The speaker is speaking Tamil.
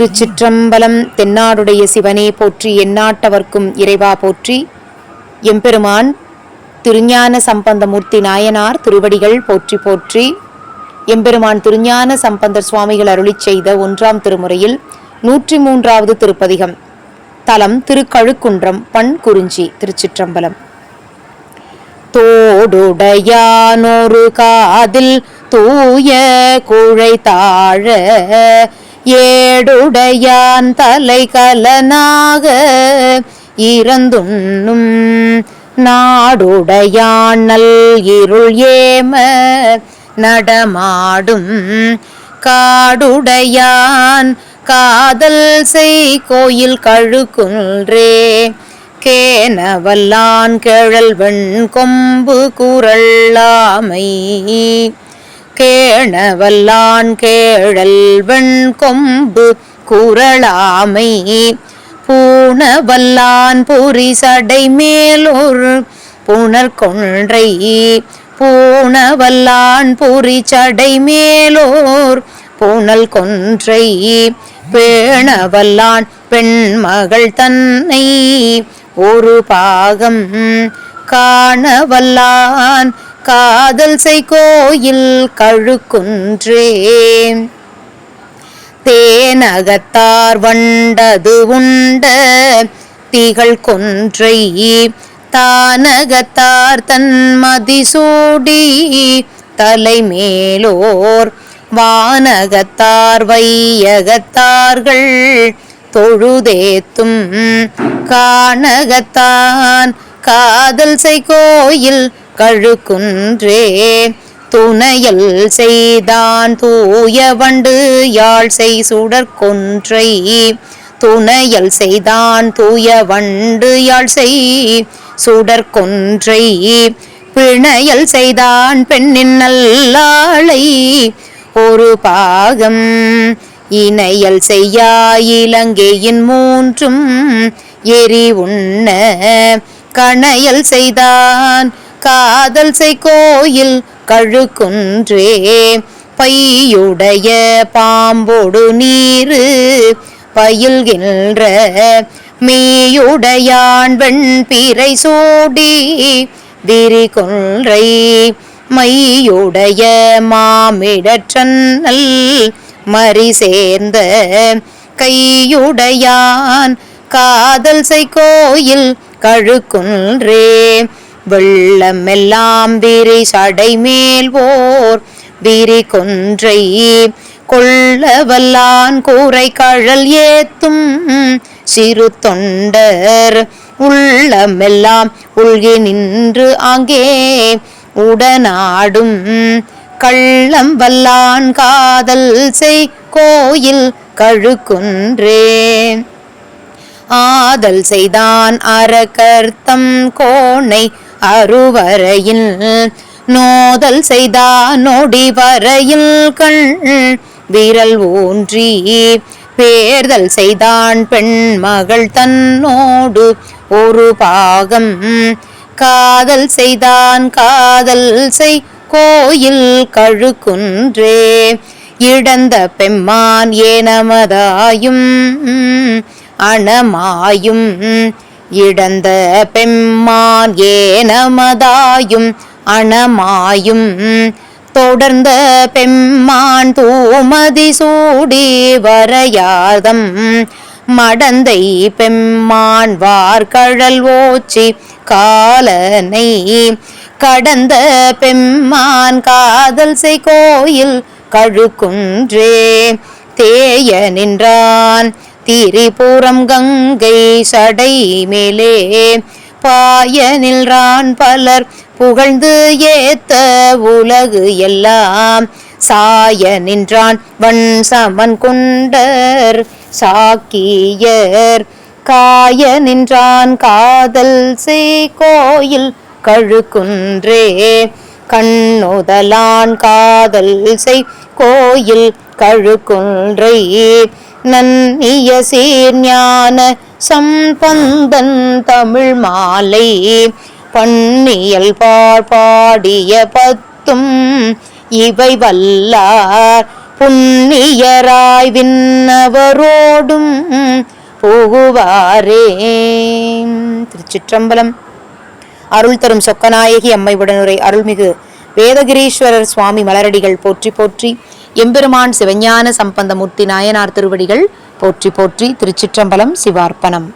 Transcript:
திருச்சிற்றம்பலம் தென்னாடுடைய சிவனே போற்றி எந்நாட்டவர்க்கும் இறைவா போற்றி. எம்பெருமான் திருஞான சம்பந்தமூர்த்தி நாயனார் திருவடிகள் போற்றி போற்றி. எம்பெருமான் திருஞான சம்பந்தர் சுவாமிகள் அருளிச் செய்த ஒன்றாம் திருமுறையில் நூற்றி மூன்றாவது திருப்பதிகம். தலம் திருக்கழுக்குன்றம் பண் குறிஞ்சி திருச்சிற்றம்பலம். தோடுடையானொரு காதில் தூய குழை தாழ ஏடுடையான் தலை கலனாக இறந்துண்ணும் நாடுடையான் நல் இருள் ஏம நடமாடும் காடுடையான் காதல் செய் கோயில் கழுக்குன்றே கேனவல்லான் கேழல்வெண் கொம்பு குரல்லாமை கேணவல்லான் கேழல்வன் கொம்பு குரளாமை. பூணவல்லான் புரி சடை மேலொரு புனர்கொன்றை பூணவல்லான் புரி சடை மேலோர் புனல் கொன்றை பேணவல்லான் பெண்மகள் தன்னை ஒரு பாகம். காணவல்லான் காதல் செய் கோயில் கழுக்குன்றே தேனகத்தார் வண்டது உண்ட திகழ் கொன்றை தானகத்தார் தன் மதிசூடி தலைமேலோர் வானகத்தார் வையகத்தார்கள் தொழுதேத்தும் காணகத்தான் காதல் செய் கோயில் கழுக்குன்றே துணையல் செய்தான் தூய வண்டு யாழ் செய் சுடற்கொன்றை துணையல் செய்தான் தூய வண்டு யாழ் செய் சுடற்கொன்றை பிணையல் செய்தான் பெண்ணின் நல்லாளை. ஒரு பாகம் இணையல் செய்யா இலங்கையின் மூன்றும் எரி உண்ண கணையல் செய்தான் காதல் செய் கோயில் கழுக்குன்றே. பையுடைய பாம்போடு நீரு பயில்கின்ற மீயுடையான் வெண் பிறை சூடி விரி கொன்றை. மையுடைய மாமிடற்றல் மறி சேர்ந்த கையுடையான் காதல் செய் கோயில் கழுக்குன்றே. வெள்ளமெல்லாம் விரி சடை மேல் ஓர் விரி கொன்றை கொள்ளவல்லான் கூரை கழல் ஏத்தும் சிறு தொண்டர் உள்ளமெல்லாம் உள்கி நின்று அங்கே உடனாடும் கள்ளம் வல்லான் காதல் செய் கோயில் கழுக்குன்றே. ஆதல் செய்தான் அறக்கர்த்தம் கோணை அருவரையில் நோதல் செய்தா நொடி வரையில் கண் விரல் ஊன்றி பேர்தல் செய்தான் பெண் மகள் தன்னோடு ஒரு பாகம். காதல் செய்தான் காதல் செய் கோயில் கழுக்குன்றே. இடந்த பெம்மான் ஏனமதாயும் அணமாயும் இடந்த பெம்மான் ஏனமதாயும் அணமாயும். தொடர்ந்த பெம்மான் தூமதி சூடி வரையாதம். மடந்தை பெம்மான் வார்கழல் ஓச்சி காலனை. கடந்த பெம்மான் காதல் செய் கோயில் கழுக்குன்றே. தேய நின்றான் திரிபுரம் கங்கை சடை மேலே பாய நின்றான் பலர் புகழ்ந்து ஏத்த உலகு எல்லாம். சாய நின்றான் வன் சமன் கொண்டர் சாக்கியர். காய நின்றான் காதல் செய் கோயில் கழுக்குன்றே. கண்ணுதலான் காதல் செய் கோயில் கழுக்குன்றை. நன்னிய சீர்ஞான சம்பந்தன் தமிழ் மாலை. பண்ணியல் பாடிய பத்தும் இவை வல்லார். புண்ணியராய் விண்ணவரோடும் போகுவாரே. திருச்சிற்றம்பலம். அருள் தரும் சொக்கநாயகி அம்மை உடனுரை அருள்மிகு வேதகிரீஸ்வரர் சுவாமி மலரடிகள் போற்றி போற்றி எம்பெருமான் சிவஞான சம்பந்தமூர்த்தி நாயனார் திருவடிகள் போற்றி போற்றி திருச்சிற்றம்பலம் சிவார்ப்பணம்.